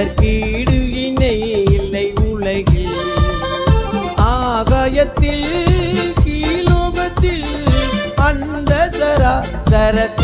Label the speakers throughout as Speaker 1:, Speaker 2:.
Speaker 1: அதற்கீடு இணை இல்லை உலகில். ஆகாயத்தில் கீழோகத்தில் அந்த சரா தரத்தில்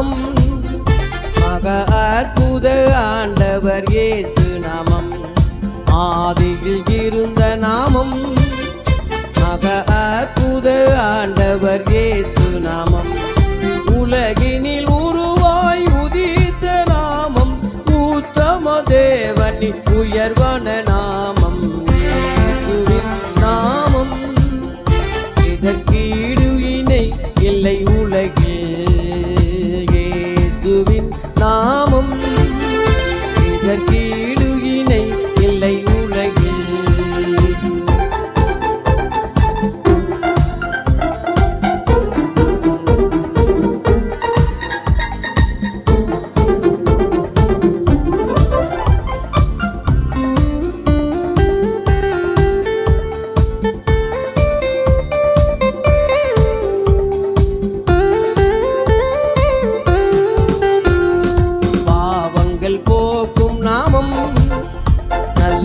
Speaker 1: நாமம். மக அற்புத ஆண்டவர் இயேசு நாமம். ஆதியில் இருந்த நாமம்.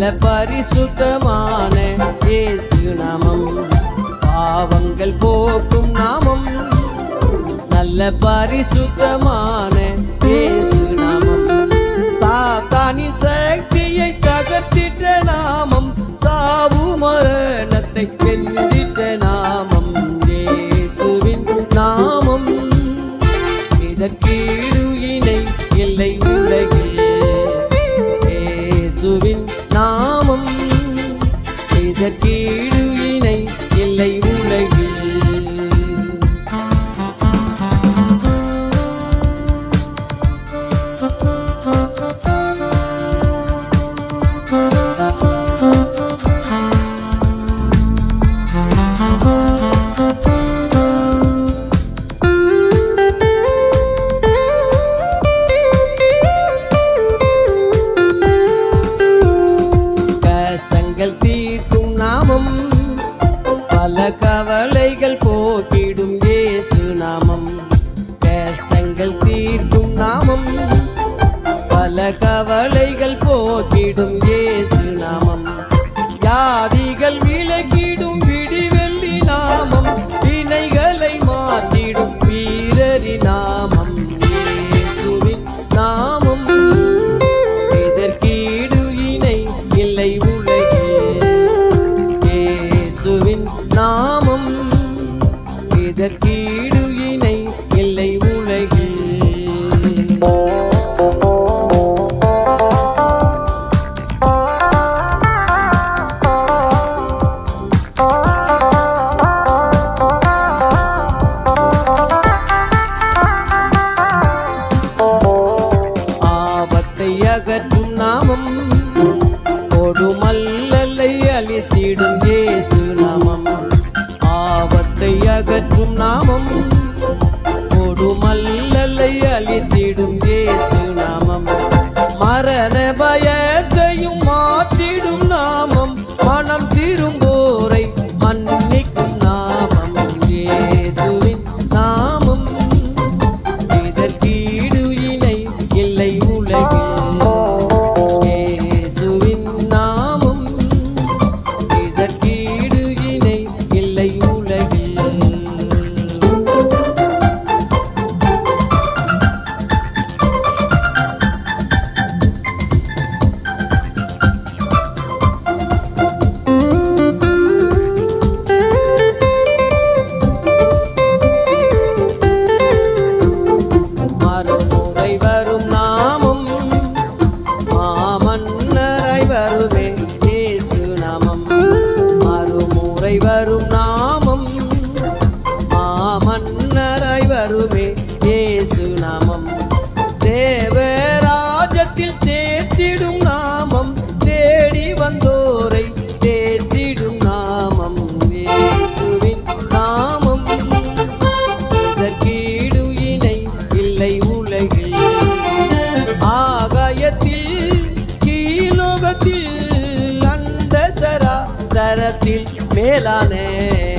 Speaker 1: நல்ல பரிசுத்தமான இயேசு நாமம். பாவங்கள் போக்கும் நாமம். நல்ல பரிசுத்தமான இயேசு நாமம். சாத்தானின் சக்தியை தகர்த்திட்ட நாமம். சாவு மரணத்தை கெந்திட்ட கவலைகள் போக்கிடும் ஏசு. இயேசு நாமம். தேவராஜத்தில் சேர்த்திடும் நாமம். தேடி வந்தோரை தேர்த்திடும் நாமம். இயேசுவின் நாமம். இதற்கீடு இணை இல்லை உலகில். ஆகாயத்தில் கீழோகத்தில் அந்த சரா சரத்தில் மேலானே